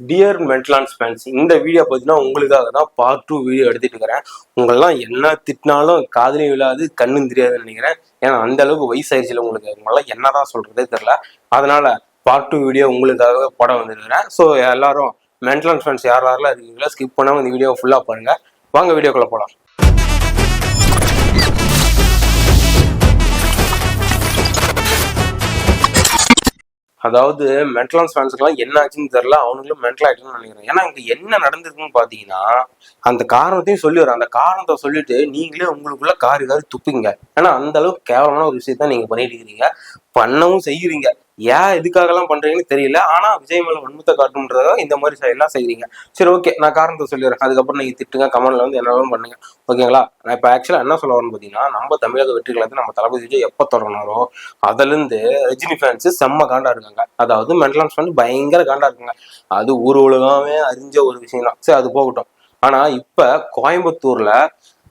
Dear மென்டலான்ஸ் fans இந்த video பார்த்தீங்கன்னா உங்களுக்காக தான் பார்ட் டூ வீடியோ எடுத்துட்டு இருக்கிறேன். உங்களெல்லாம் என்ன திட்டினாலும் காதலையும் விழாது கண்ணும் தெரியாதுன்னு நினைக்கிறேன். ஏன்னா அந்த அளவுக்கு வயசாயிருச்சுல உங்களுக்கு. உங்களெல்லாம் என்னதான் சொல்றதே தெரியல. அதனால பார்ட் டூ வீடியோ உங்களுக்காக போட வந்திருக்கிறேன். ஸோ எல்லாரும் மென்டலான்ஸ் ஃபேன்ஸ் யார் யாரெல்லாம் இருக்கீங்களோ ஸ்கிப் பண்ணாமல் இந்த வீடியோ ஃபுல்லாக பாருங்கள் வாங்க வீடியோக்குள்ளே போகலாம் அதாவது மென்டலான்ஸ் ஃபேன்ஸுக்கெல்லாம் என்ன ஆச்சுன்னு தெரியல. அவனுங்களும் மென்டல் ஆயிட்டுன்னு நினைக்கிறேன். ஏன்னா இங்கே என்ன நடந்திருக்குன்னு பார்த்தீங்கன்னா அந்த காரணத்தையும் சொல்லிடுறேன் அந்த காரணத்தை சொல்லிட்டு நீங்களே உங்களுக்குள்ள காரி காரி துப்பிங்க ஏன்னா அந்த அளவுக்கு கேவலமான ஒரு விஷயத்த நீங்கள் பண்ணிட்டு இருக்கிறீங்க பண்ணவும் செய்யறீங்க ஏன் எதுக்காகலாம் பண்றீங்கன்னு தெரியல. ஆனா விஜய் மேல வன்மத்தை காட்டுன்றத இந்த மாதிரி எல்லாம் செய்றீங்க. சரி ஓகே நான் காரணத்தை சொல்லிடுறேன். அதுக்கப்புறம் நீங்க திட்டுங்க கமெண்ட்ல வந்து என்ன பண்ணுங்க. ஓகேங்களா நான் இப்போ ஆக்சுவலா என்ன சொல்ல வரேன்னு பாத்தீங்கன்னா நம்ம தமிழக வெற்றிகளை நம்ம தளபதி விஜய் எப்போ தொடங்கினாரோ அதுல இருந்து ரஜினி ஃபேன்ஸ் செம்ம காண்டா இருக்காங்க. அதாவது மென்டலான்ஸ் ஃபேன் பயங்கர காண்டா இருக்காங்க. அது ஊர் உலகமே அறிஞ்ச ஒரு விஷயம் தான் சரி அது போகட்டும். ஆனா இப்ப கோயம்புத்தூர்ல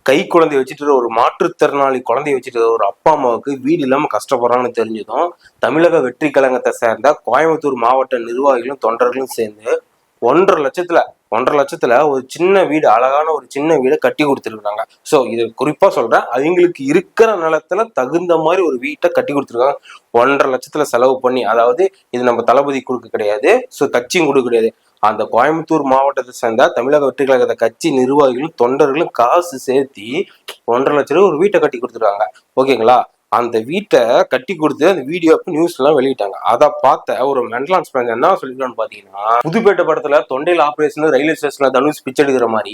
கை குழந்தைய வச்சுட்டு ஒரு மாற்றுத்திறனாளி குழந்தைய வச்சுட்டு ஒரு அப்பா அம்மாவுக்கு வீடு இல்லாமல் கஷ்டப்படுறாங்கன்னு தெரிஞ்சதும். தமிழக வெற்றி கழகத்தை சேர்ந்த கோயம்புத்தூர் மாவட்ட நிர்வாகிகளும் தொண்டர்களும் சேர்ந்து ஒன்றரை லட்சத்துல ஒன்றரை லட்சத்துல ஒரு சின்ன வீடு அழகான ஒரு சின்ன வீடை கட்டி கொடுத்துருக்காங்க. ஸோ இது குறிப்பா சொல்றேன் அவங்களுக்கு இருக்கிற நிலத்துல தகுந்த மாதிரி ஒரு வீட்டை கட்டி கொடுத்துருக்காங்க. ஒன்றரை லட்சத்துல செலவு பண்ணி அதாவது இது நம்ம தளபதி கொடுக்க கிடையாது ஸோ கட்சியும் கொடுக்க கிடையாது. அந்த கோயம்புத்தூர் மாவட்டத்தை சேர்ந்த தமிழக வெற்றி கழகத்தை கட்சி நிர்வாகிகளும் தொண்டர்களும் காசு சேர்த்தி ஒன்றரை லட்ச ரூபா ஒரு வீட்டை கட்டி கொடுத்துருக்காங்க. ஓகேங்களா? அந்த வீட்டை கட்டி கொடுத்து அந்த வீடியோ நியூஸ் எல்லாம் வெளியிட்டாங்க. அதை பார்த்த ஒரு மென்டலான்ஸ் பேங்க் என்ன சொல்லிருக்கான்னு பாத்தீங்கன்னா புதுப்பேட்டை படத்துல தொண்டையில் ஆபரேஷன் ரயில்வே ஸ்டேஷன்ல தனுஷ் பிச்சை எடுக்கிற மாதிரி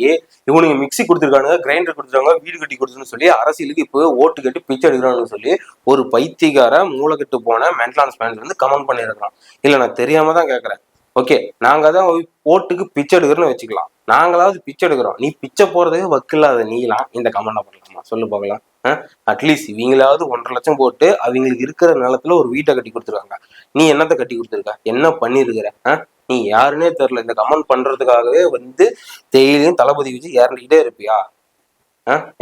இவனுங்க மிக்சி கொடுத்துருக்காங்க கிரைண்டர் கொடுத்துருக்காங்க வீடு கட்டி கொடுத்துன்னு சொல்லி அரசியலுக்கு இப்போ ஓட்டு கட்டி பிச்சை எடுக்கிறான்னு சொல்லி ஒரு பைத்தியக்கார மூளைக்கட்டு போன மென்டலான்ஸ் பேங்க் வந்து கமெண்ட் பண்ணியிருக்கிறான். இல்ல நான் தெரியாம தான் கேட்கறேன் ஓகே நாங்க தான் ஓட்டுக்கு பிச்சை எடுக்கிறோன்னு வச்சுக்கலாம். நாங்களாவது பிச்சை எடுக்கிறோம். நீ பிச்சை போறதுக்கு வக்கில்லாத நீலாம் இந்த கமெண்ட் பண்ணலாமா சொல்லு பார்க்கலாம். அட்லீஸ்ட் இவங்களாவது ஒன்றரை லட்சம் போட்டு அவங்களுக்கு இருக்கிற நிலத்துல ஒரு வீட்டை கட்டி கொடுத்துருக்காங்க. நீ என்னத்தை கட்டி கொடுத்துருக்க? என்ன பண்ணிருக்கிற? நீ யாருன்னே தெரியல. இந்த கமெண்ட் பண்றதுக்காகவே வந்து டெய்லியும் தளபதி வச்சு இறந்துக்கிட்டே இருப்பியா?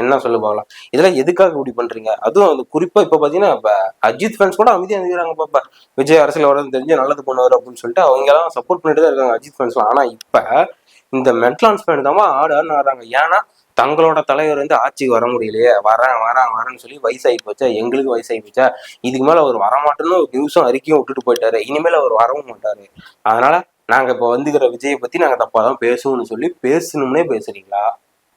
என்ன சொல்லு பார்க்கலாம் இதெல்லாம் எதுக்காக இப்படி பண்றீங்க? அதுவும் அந்த குறிப்பா இப்ப பாத்தீங்கன்னா இப்ப அஜித் ஃபேன்ஸ் கூட அமைதியா இருக்கிறாங்க பாப்பா. விஜய் அரசியல் வரது தெரிஞ்சு நல்லது பண்ணுவார் அப்படின்னு சொல்லிட்டு அவங்க எல்லாம் சப்போர்ட் பண்ணிட்டு தான் இருக்காங்க அஜித் ஃபேன்ஸ்லாம் ஆனா இப்ப இந்த மென்டலான்ஸ் ஃபேன் தான் ஆடு ஆடுன்னு ஆடுறாங்க. ஏன்னா தங்களோட தலைவர் வந்து ஆட்சிக்கு வர முடியலையே. வரேன் வரேன் வரேன்னு சொல்லி வயசாகி போச்சா? எங்களுக்கு வயசாகி போச்சா? இதுக்கு மேல அவர் வரமாட்டேன்னு நியூஸும் அறிக்கையும் விட்டுட்டு போயிட்டாரு. இனிமேல் அவர் வரவும் மாட்டாரு. அதனால நாங்க இப்ப வந்துக்கிற விஜயை பத்தி நாங்க தப்பா தான் பேசுவோம்னு சொல்லி பேசணும்னே பேசுறீங்களா?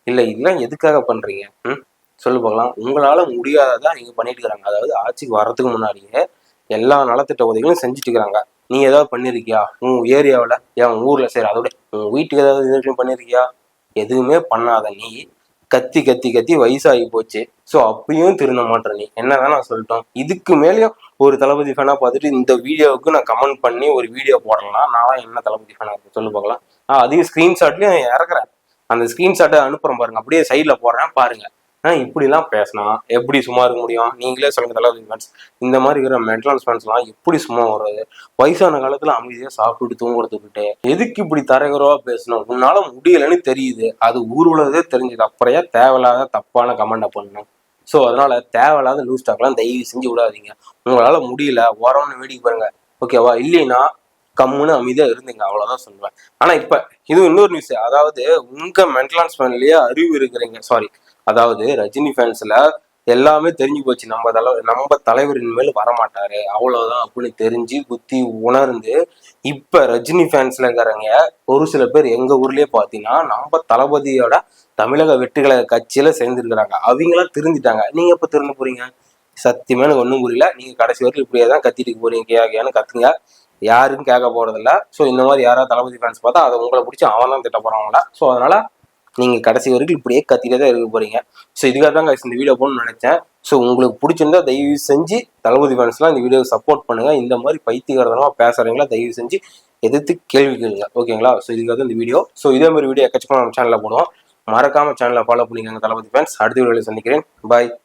இல்லை இதெல்லாம் எதுக்காக பண்ணுறீங்க ம்? சொல்லு பார்க்கலாம். உங்களால் முடியாததான் நீங்கள் பண்ணிட்டு இருக்கிறாங்க அதாவது ஆட்சிக்கு வர்றதுக்கு முன்னாடியே எல்லா நலத்திட்ட உதவிகளும் செஞ்சுட்டு இருக்கிறாங்க நீ ஏதாவது பண்ணியிருக்கியா உன் ஏரியாவில் ஏன் ஊரில் சரி அதோட உன் வீட்டுக்கு ஏதாவது இது பண்ணிருக்கியா? எதுவுமே பண்ணாத நீ. கத்தி கத்தி கத்தி வயசாகி போச்சு. ஸோ அப்பயும் திருந்த மாட்டேன் நீ. என்னதான் நான் சொல்லிட்டோம். இதுக்கு மேலேயும் ஒரு தளபதி ஃபேனாக பார்த்துட்டு இந்த வீடியோவுக்கு நான் கமெண்ட் பண்ணி ஒரு வீடியோ போடலாம் நான் என்ன தளபதி ஃபேனா சொல்லு பார்க்கலாம். நான் அதையும் ஸ்க்ரீன்ஷாட்லயும் இறக்குறேன். அந்த ஸ்கிரீன்ஷாட்டை அனுப்புறேன் பாருங்க. அப்படியே சைடில் போடுறேன் பாருங்க. இப்படிலாம் பேசினா எப்படி சும்மா இருக்க முடியும்? நீங்களே சொல்லுங்க தளபதி ஃபேன்ஸ் இந்த மாதிரி இருக்கிற மென்டலன்ஸ் ஃபேன்ஸ்லாம் எப்படி சும்மா வர்றது வயசான காலத்துல அமைதியாக சாப்பிட்டு தூங்குறதுக்கிட்டே எதுக்கு இப்படி தரகுறவா பேசணும்? உன்னால முடியலன்னு தெரியுது. அது ஊர்வலதே தெரிஞ்சது. அப்புறையா தேவையில்லாத தப்பான கமெண்டை பண்ணணும்? ஸோ அதனால தேவையில்லாத லூஸ் டாக்லாம் தயவு செஞ்சு விடாதீங்க. உங்களால முடியல. உரம்னு வேடிக்கை பாருங்க. ஓகேவா இல்லைன்னா கம்முன்னு அமைதியா இருந்தீங்க அவ்வளவுதான் சொல்லுவேன். ஆனா இப்ப இது இன்னொரு நியூஸ் அதாவது உங்க மென்டலான்ஸ் ஃபேன்லயே அறிவு இருக்கிறீங்க. சாரி அதாவது ரஜினி ஃபேன்ஸ்ல எல்லாமே தெரிஞ்சு போச்சு. நம்ம தலை நம்ம தலைவர் இனிமேல் வரமாட்டாரு. அவ்வளவுதான் அப்படின்னு தெரிஞ்சு புத்தி உணர்ந்து இப்ப ரஜினி ஃபேன்ஸ்ல இருக்கிறவங்க ஒரு சில பேர் எங்க ஊர்லயே பாத்தீங்கன்னா நம்ம தளபதியோட தமிழக வெற்றிகழக கட்சியில சேர்ந்துருக்கிறாங்க. அவங்களாம் திருந்திட்டாங்க நீங்க எப்ப திருந்து போறீங்க? சத்தியமா எனக்கு ஒன்றும் புரியல. நீங்கள் கடைசி வரைக்கும் இப்படியே தான் கத்திட்டு போறீங்க கேன்னு கத்துங்க. யாருக்கும் கேட்க போகிறதில்ல ஸோ இந்த மாதிரி யாராவது தளபதி ஃபேன்ஸ் பார்த்தா அதை உங்களை பிடிச்சி அவன் தான் திட்ட போறாங்களா ஸோ அதனால் நீங்கள் கடைசி வரைக்கும் இப்படியே கத்திட்டே தான் இருக்க போகிறீங்க ஸோ இதுக்காக தான் இந்த வீடியோ போகணும்னு நினச்சேன். ஸோ உங்களுக்கு பிடிச்சிருந்தா தயவு செஞ்சு தளபதி ஃபேன்ஸ்லாம் இந்த வீடியோவை சப்போர்ட் பண்ணுங்கள் இந்த மாதிரி பைத்தியகாரதனமா பேசுகிறீங்களா தயவு செஞ்சு எதிர்த்து கேள்வி கேளுங்க. ஓகேங்களா ஸோ இதுக்காக தான் இந்த வீடியோ ஸோ இதே மாதிரி வீடியோ எக்கச்சக்கமாக நம்ம சேனலில் போடுவோம். மறக்காம சேனலை ஃபாலோ பண்ணிக்கோங்க தளபதி ஃபேன்ஸ் அடுத்த வீடியோவில் சந்திக்கிறேன். பாய்